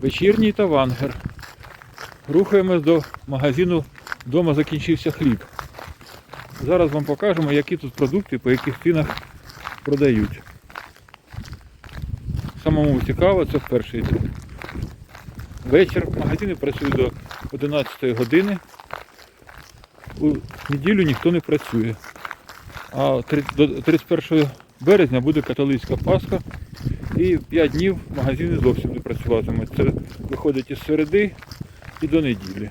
Вечірній тавангер. Рухаємось до магазину Дома закінчився хліб. Зараз вам покажемо, які тут продукти, по яких цінах продають. Самому цікаво, це перший день. Вечір. Магазини працюють до 11 години. У неділю ніхто не працює. А до 31 березня буде католицька Пасха. І 5 днів магазини зовсім працюватимуть. Це виходить із середи і до неділі.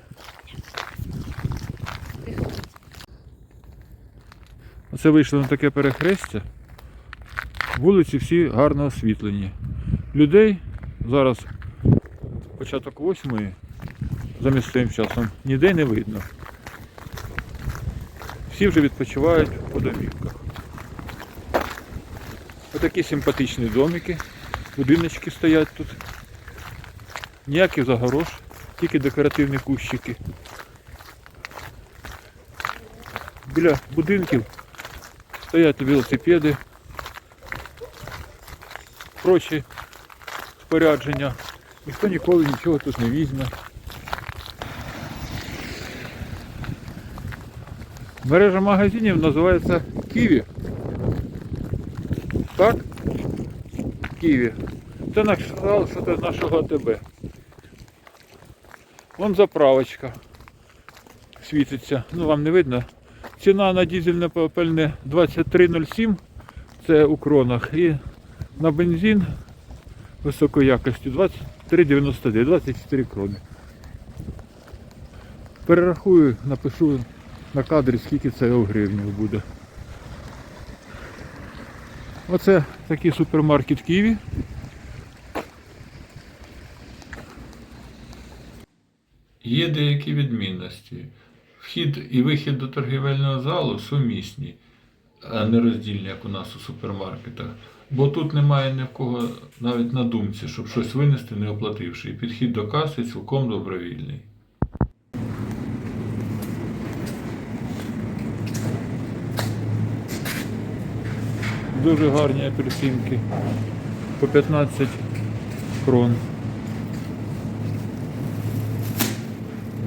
Оце вийшло на таке перехрестя. Вулиці всі гарно освітлені. Людей зараз початок восьмої за місцевим часом ніде не видно. Всі вже відпочивають по домівках. Отакі симпатичні домики, будиночки стоять тут. Ніяких загорож, тільки декоративні кущики. Біля будинків стоять велосипеди, прочі спорядження. Ніхто ніколи нічого тут не візьме. Мережа магазинів називається Ківі. Так? Києві. Це сказав, що нашого АТБ. Вон заправочка світиться. Ну вам не видно. Ціна на дизельне пальне 23,07. Це у кронах. І на бензин високої якості 23,99, 24 крони. Перерахую, напишу на кадрі, скільки це у гривні буде. Оце такий супермаркет Києві. Є деякі відмінності. Вхід і вихід до торгівельного залу сумісні, а не роздільні, як у нас у супермаркетах. Бо тут немає ні в кого навіть на думці, щоб щось винести, не оплативши. І підхід до каси цілком добровільний. Дуже гарні апельсинки. По 15 крон.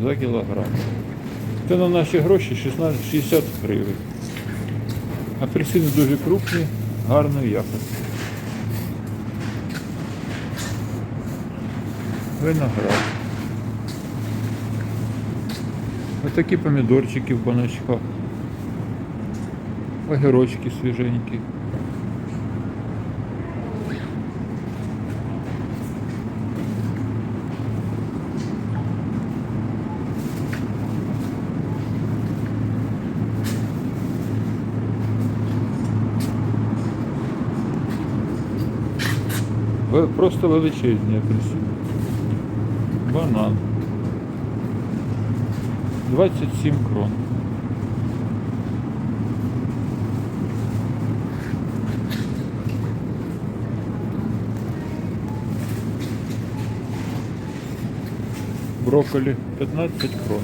За кілограм. Це на наші гроші 16, 60 гривень. Апельсини дуже крупні, гарної якості. Виноград. Ось такі помідорчики в баночках. Огірочки свіженькі. Просто величезні апельсини. Банан. 27 крон. Брокколі 15 крон.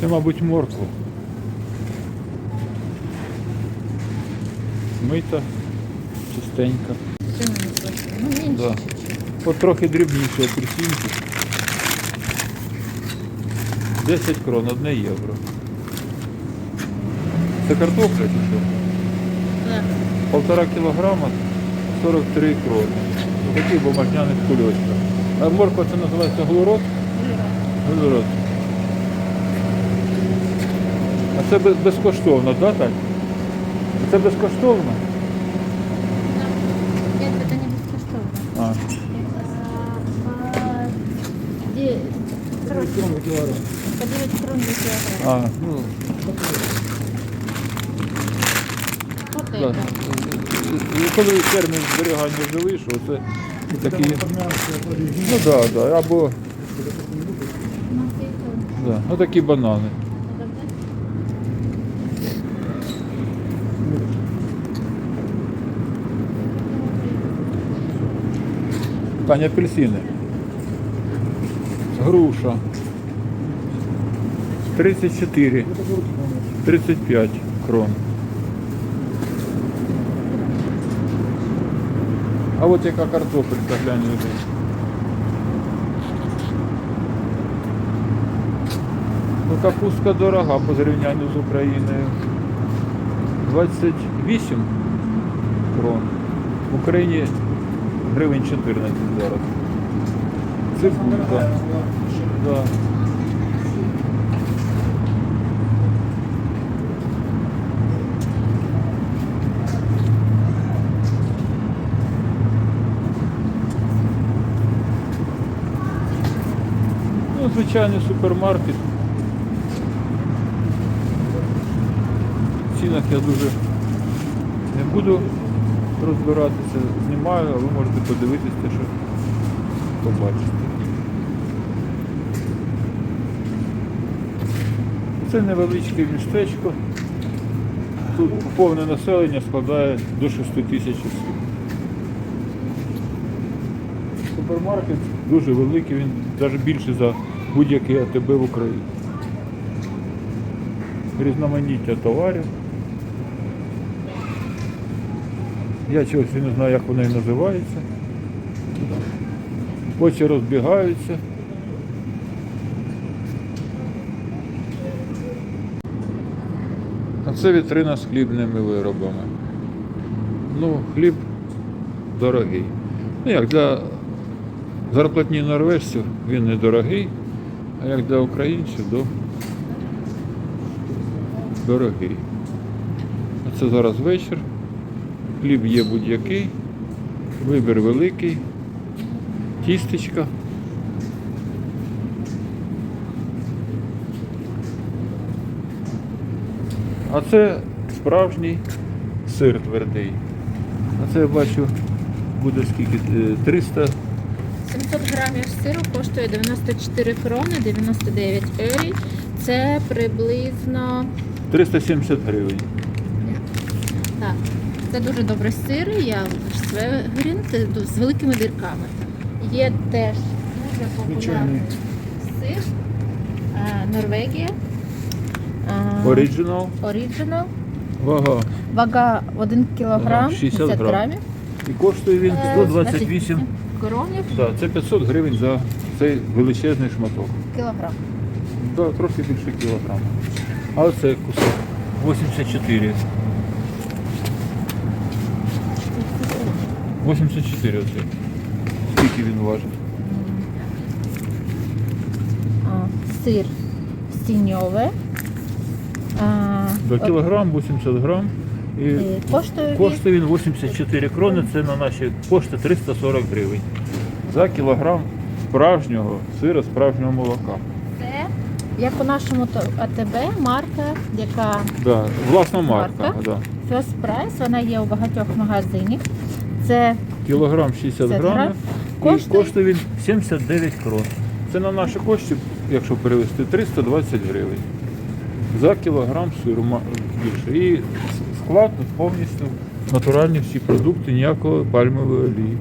Це, мабуть, морква. Мита, чистенька. Ну, меньше Да. От трохи дрібніші апельсинки. 10 крон, 1 євро. Це картопля чи що? Да. Полтора кілограма 43 крони. У таких бумажняних кульочках. А морква це називається глурод? Глурод. А це безкоштовно, так, Тань? Це безкоштовно? Нет, это не бескоштовно. А. Это по де- короче, по 9 крон за килограмм. А, ну, Вот Да. это. І Коли термін зберігання вже вийшов, це такі. Ну так, да, да, або Ну, ты это- да, ну, такі банани. Таня апельсини. Груша. 34. 35 крон. А от яка картопелька, глянь людей. Ну, капустка дорога по зрівнянню з Україною. 28 крон. В Україні гривень 14 зараз. Цибулька. Да. Ну, звичайний супермаркет. В цінах я дуже не буду розбиратися, знімаю, а ви можете подивитися те, що побачите. Це невеличке містечко. Тут повне населення складає до 6 тисяч осіб. Супермаркет дуже великий, він навіть більший за будь-який АТБ в Україні. Різноманіття товарів. Я чогось і не знаю, як вони називаються. Очі розбігаються. А це вітрина з хлібними виробами. Ну, хліб дорогий. Ну як для зарплатні норвежців він недорогий, а як для українців, то дорогий. А це зараз вечір. Хліб є будь-який, вибір великий, тістечка. А це справжній сир твердий. А це я бачу буде скільки? Е, 300 700 грамів сиру коштує 94 крони, 99 ері. Це приблизно 370 гривень. Це дуже добрий сир. Я Свегрін, з великими дірками. Є теж дуже популярний сир. е, Норвегія. Е, Оригінал. Вага. Вага 1 кг 60 грамів. І коштує він Е, 128. кронів Да, це 500 гривень за цей величезний шматок. кілограм. Да, трохи більше кілограма. А оце кусок 84. 84 оце. Скільки він важить? А, Сир сіньове. А, До кілограм, 80 грам. І Коштує коштує він 84 крони, це на наші кошти 340 гривень. За кілограм справжнього сира, справжнього молока. це, як у нашому АТБ, марка, яка Да, власна марка. Марка? Да. First Price, вона є у багатьох магазинах. Це Кілограм 60 60 грамів. грам. І Коштує? коштує він 79 крон. Це на наші кошти, якщо перевести, 320 гривень. За кілограм сиру більше. І склад повністю натуральні всі продукти, ніякої пальмової олії.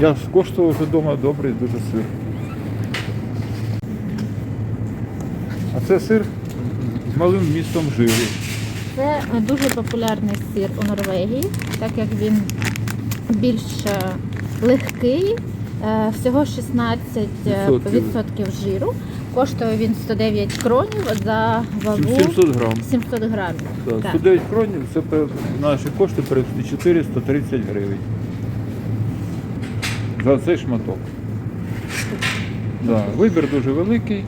Я скоштував вже вдома добрий дуже сир. А це сир з малим містом жиру. Це дуже популярний сир у Норвегії, так як він більш е, легкий, е, всього 16% Відсотків. відсотків жиру. Коштує він 109 кронів за вагу 700 грам. 700 грамів. Так, Так. 109 кронів це наші кошти 430 гривень. За цей шматок. Да, вибір дуже великий.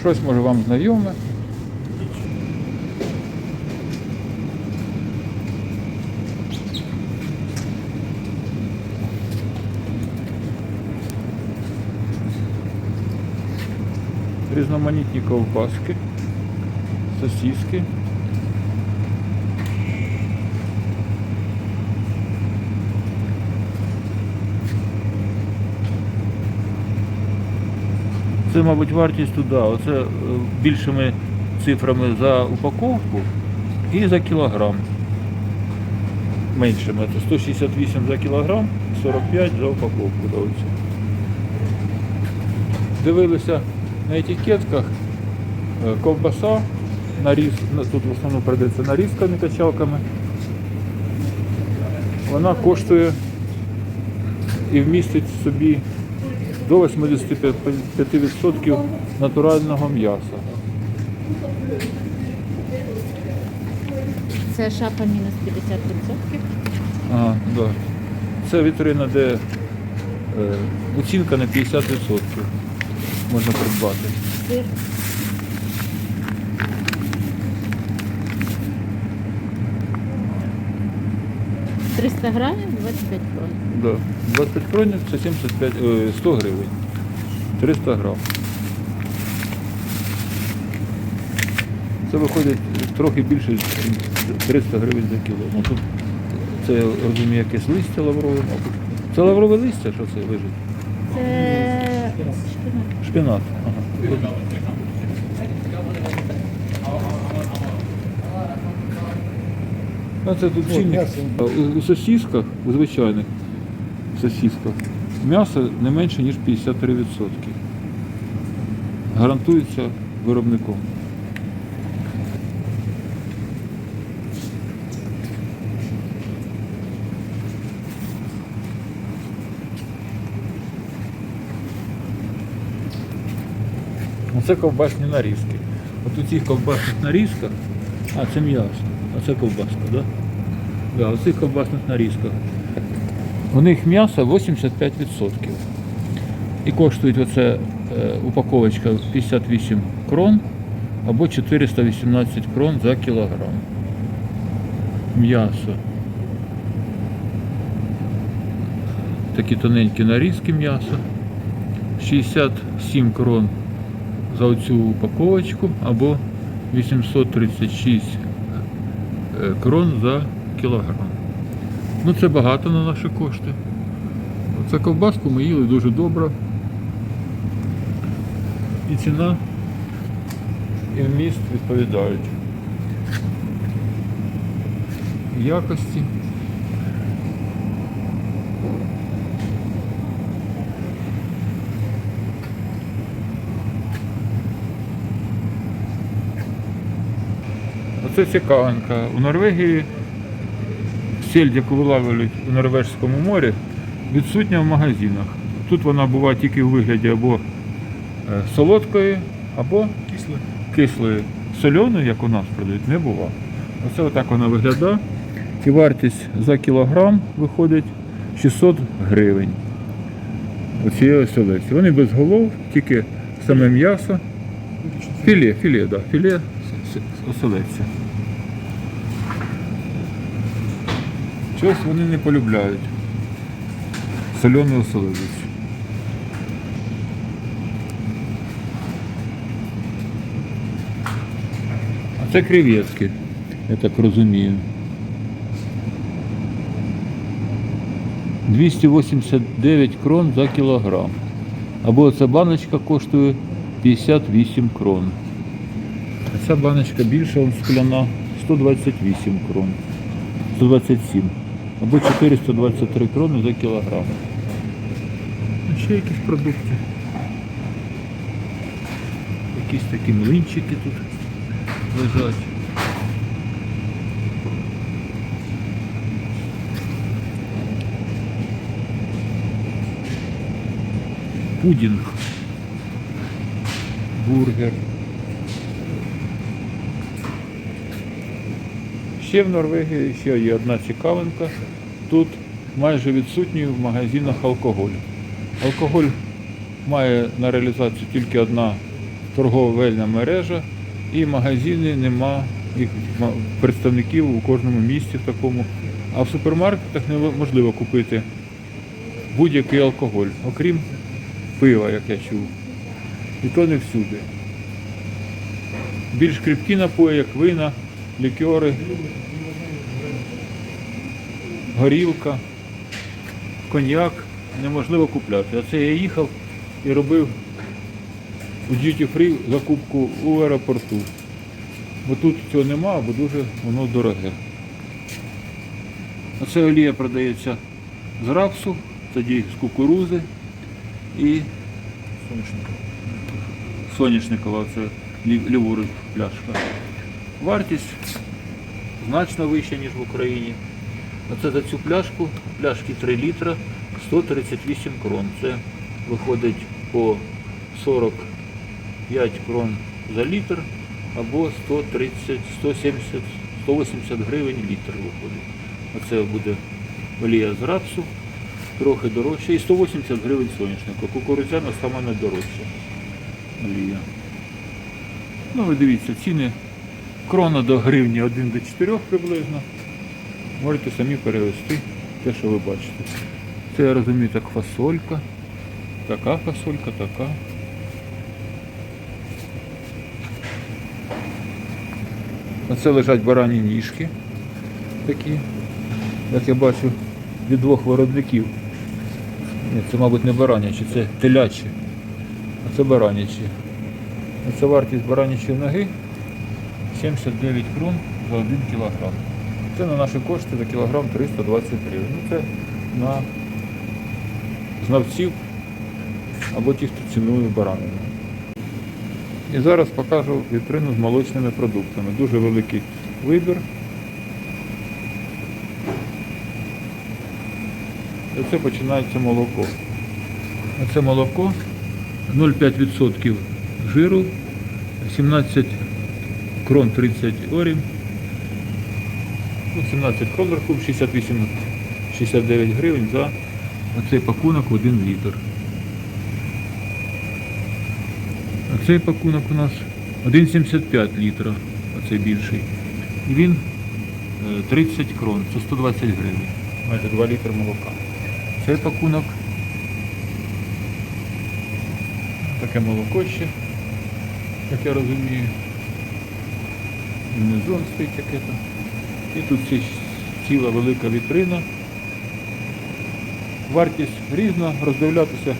Щось може вам знайоме. Різноманітні ковбаски, сосиски. Це, мабуть, вартість туди. Оце е, більшими цифрами за упаковку і за кілограм. Меншими. Це 168 за кілограм, 45 за упаковку. Дивилися на етикетках е, ковбаса, наріз, тут в основному продається нарізками, качалками. Вона коштує і вмістить в собі до 85% натурального м'яса. Це шапа мінус 50%. А, да. Це вітрина, де е, оцінка на 50% можна придбати. Сир. «300 грамів 25 крон. Да. 25 кронів це 75, е, 100 гривень. 300 грам. Це виходить трохи більше, ніж 300 гривень за кіло. Ну, тут це, розумію, якесь листя лаврове, мабуть. Це лаврове листя, що це лежить? Це. Шпінат. Ага. А це тут цінник. У, у сосісках, у звичайних сосісках, м'ясо не менше, ніж 53%. Гарантується виробником. Оце ковбасні нарізки. От у цих ковбасних нарізках, а це м'ясо, а це ковбаска? Да? Да, у цих ковбасних нарізках. У них м'ясо 85%. І коштує оце е, упаковочка 58 крон або 418 крон за кілограм. М'ясо. Такі тоненькі нарізки м'яса. 67 крон за оцю упаковочку або 836 е, крон за кілограм. Ну це багато на наші кошти. Це ковбаску ми їли дуже добре. І ціна і вміст відповідають. Якості. Оце цікавинка. У Норвегії сіль, яку вилавлюють у Норвежському морі, відсутня в магазинах. Тут вона буває тільки у вигляді або е, солодкої, або Кисле. кислої. Сольоної, як у нас продають, не буває. Оце отак вона виглядає. І вартість за кілограм виходить 600 гривень. Оцієї оселедці. Вони без голов, тільки саме м'ясо. Філе, філе, да, філе оселедця. Щось вони не полюбляють. Солену оселедець. А це креветки, я так розумію. 289 крон за кілограм. Або ця баночка коштує 58 крон. А ця баночка більша, он скляна, 128 крон. 127. Або 423 крони за кілограм. А ще якісь продукти. Якісь такі млинчики тут лежать. Пудінг. Бургер. Ще в Норвегії ще є одна цікавинка. Тут майже відсутній в магазинах алкоголь. Алкоголь має на реалізацію тільки одна торговельна мережа, і магазини нема їх представників у кожному місті такому. А в супермаркетах неможливо купити будь-який алкоголь, окрім пива, як я чув. І то не всюди. Більш кріпкі напої, як вина, лікери, горілка, коньяк неможливо купляти. А це я їхав і робив у Duty Free закупку у аеропорту. Бо тут цього нема, бо дуже воно дороге. Оце олія продається з рапсу, тоді з кукурузи і соняшникова, це лів- ліворуч пляшка. Вартість значно вища, ніж в Україні. Оце за цю пляшку, пляшки 3 літра, 138 крон. Це виходить по 45 крон за літр або 130, 170, 180 гривень літр виходить. Оце буде олія з рапсу, трохи дорожче, і 180 гривень соняшника. Кукурудзяна сама найдорожча олія. Ну ви дивіться, ціни крона до гривні 1 до 4 приблизно. Можете самі перевести те, що ви бачите. Це я розумію так фасолька. Така фасолька, така. Оце лежать барані ніжки такі, як я бачу, від двох виробників. Ні, це, мабуть, не баранячі, це телячі. А це баранячі. Оце вартість баранячої ноги 79 крон за 1 кілограм. Це на наші кошти за кілограм 320 гривень. Ну це на знавців або ті, хто цінує баранину. І зараз покажу вітрину з молочними продуктами. Дуже великий вибір. І це починається молоко. Оце молоко 0,5% жиру, 17 крон 30 орів. Ну, 17 крон рахуємо, 68 69 гривень за оцей пакунок 1 літр. А цей пакунок у нас 1,75 літра, оцей більший. І він е, 30 крон, це 120 гривень. Майже 2 літри молока. Цей пакунок. Таке молоко ще, як я розумію. І стоїть яке там. І тут ці- ціла велика вітрина. Вартість різна, роздивлятися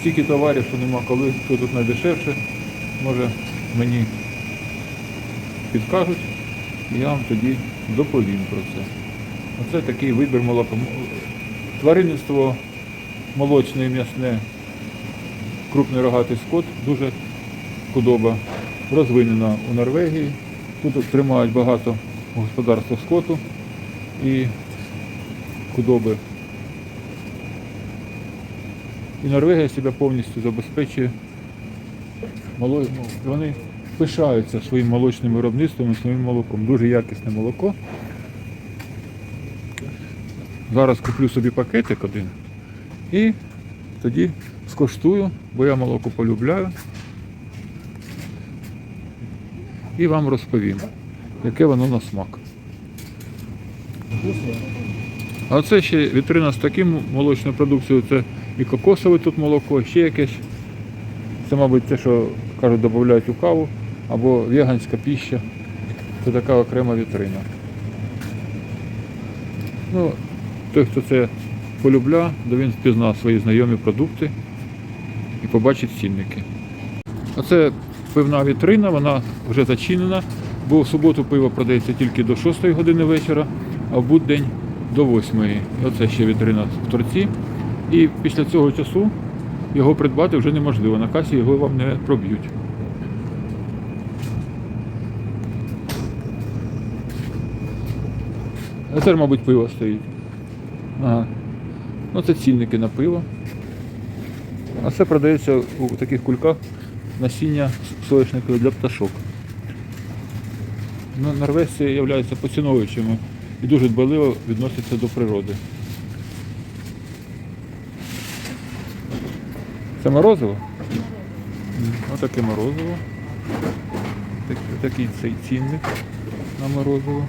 стільки товарів, що нема коли, що тут найдешевше. Може мені підкажуть, і я вам тоді доповім про це. Оце такий вибір молока. Тваринництво молочне і м'ясне, крупний рогатий скот, дуже худоба розвинена у Норвегії. Тут тримають багато господарства скоту і худоби. І Норвегія себе повністю забезпечує. Ну, Вони пишаються своїм молочним виробництвом і своїм молоком. Дуже якісне молоко. Зараз куплю собі пакетик один і тоді скоштую, бо я молоко полюбляю. І вам розповім, яке воно на смак. А це ще вітрина з таким молочною продукцією, це і кокосове тут молоко, ще якесь. Це, мабуть, те, що кажуть, додають у каву, або веганська піща. Це така окрема вітрина. Ну, той, хто це полюбля, то він впізнав свої знайомі продукти і побачить цінники. Оце пивна вітрина, вона вже зачинена, бо в суботу пиво продається тільки до 6 години вечора, а в буддень до 8. І Оце ще вітрина в торці. І після цього часу його придбати вже неможливо. На касі його вам не проб'ють. А це, мабуть, пиво стоїть. Ага. Ну, це цінники на пиво. А це продається у таких кульках насіння соняшникове для пташок. Ну, Норвежці являються поціновуючими і дуже дбайливо відносяться до природи. Це морозиво? Отаке морозиво. Так- Такий цей цінник на морозиво.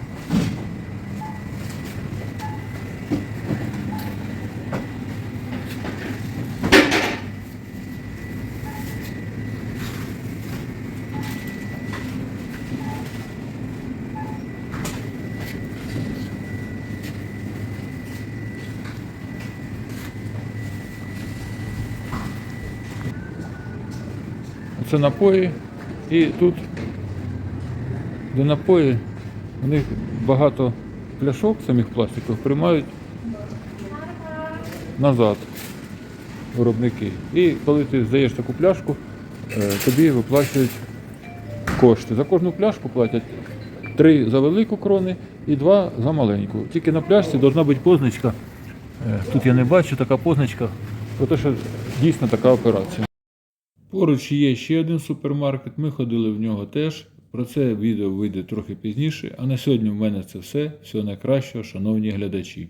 Це напої. І тут, де напої, у них багато пляшок самих пластикових приймають назад виробники. І коли ти здаєш таку пляшку, е, тобі виплачують кошти. За кожну пляшку платять Три за велику крони і два за маленьку. Тільки на пляшці повинна бути позначка. Е, Тут я не бачу така позначка, про те, що дійсно така операція. Поруч є ще один супермаркет, ми ходили в нього теж. Про це відео вийде трохи пізніше. А на сьогодні в мене це все. Всього найкращого, шановні глядачі.